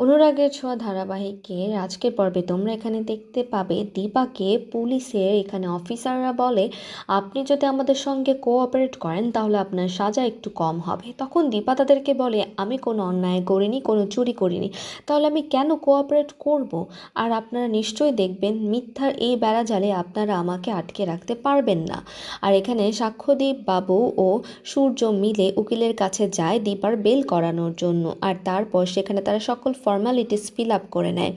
অনুরাগের ছোঁয়া ধারাবাহিকের আজকের পর্বে তোমরা এখানে দেখতে পাবে দীপাকে পুলিশের এখানে অফিসাররা বলে, আপনি যদি আমাদের সঙ্গে কোঅপারেট করেন, তাহলে আপনার সাজা একটু কম হবে। তখন দীপা তাদেরকে বলে, আমি কোনো অন্যায় করিনি, কোনো চুরি করিনি। তাহলে আমি কেন কোঅপারেট করব? আর আপনারা নিশ্চয়ই দেখবেন, মিথ্যার এই বেড়াজালে আপনারা আমাকে আটকে রাখতে পারবেন না। আর এখানে সাক্ষ্যদীপ বাবু ও সূর্য মিলে উকিলের কাছে যায় দীপার বেল করানোর জন্য। আর তারপর সেখানে তারা সকল ফর্মালিটিস ফিল আপ করে নেয়।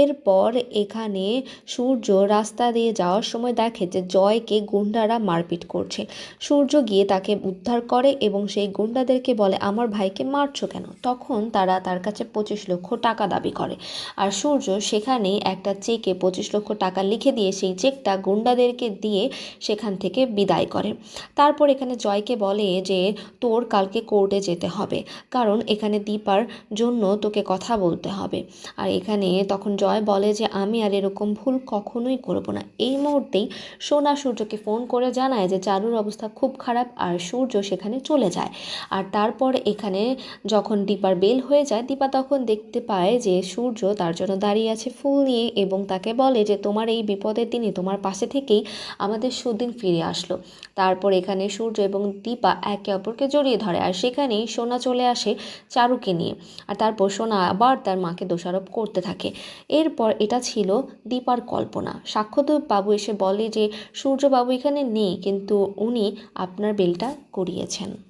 এরপর এখানে সূর্য রাস্তা দিয়ে যাওয়ার সময় দেখে যে জয়কে গুন্ডারা মারপিট করছে। সূর্য গিয়ে তাকে উদ্ধার করে এবং সেই গুন্ডাদেরকে বলে, আমার ভাইকে মারছো কেন? তখন তারা তার কাছে পঁচিশ লক্ষ টাকা দাবি করে। আর সূর্য সেখানেই একটা চেকে পঁচিশ লক্ষ টাকা লিখে দিয়ে সেই চেকটা গুন্ডাদেরকে দিয়ে সেখান থেকে বিদায় করে। তারপর এখানে জয়কে বলে যে, তোর কালকে কোর্টে যেতে হবে। কারণ এখানে দীপার জন্য তোকে কথা বলতে হবে। আর এখানে তখন জয় বলে যে, আমি আর এরকম ভুল কখনোই করব না। এই মুহূর্তেই সোনা সূর্যকে ফোন করে জানায় যে, চারুর অবস্থা খুব খারাপ আর সূর্য সেখানে চলে যায়। আর তারপর এখানে যখন দীপার বেল হয়ে যায়, দীপা তখন দেখতে পায় যে, সূর্য তার জন্য দাঁড়িয়ে আছে ফুল নিয়ে এবং তাকে বলে যে, তোমার এই বিপদের দিনে তোমার পাশে থেকেই আমাদের সুদিন ফিরে আসলো। তারপর এখানে সূর্য এবং দীপা একে অপরকে জড়িয়ে ধরে। আর সেখানেই সোনা চলে আসে চারুকে নিয়ে। আর তারপর সোনা আবার তার মাকে দোষারোপ করতে থাকে। এরপর এটা ছিল দীপার কল্পনা। সাক্ষ্যদেব বাবু এসে বলে যে, সূর্যবাবু এখানে নেই, কিন্তু উনি আপনার বেলটা করিয়েছেন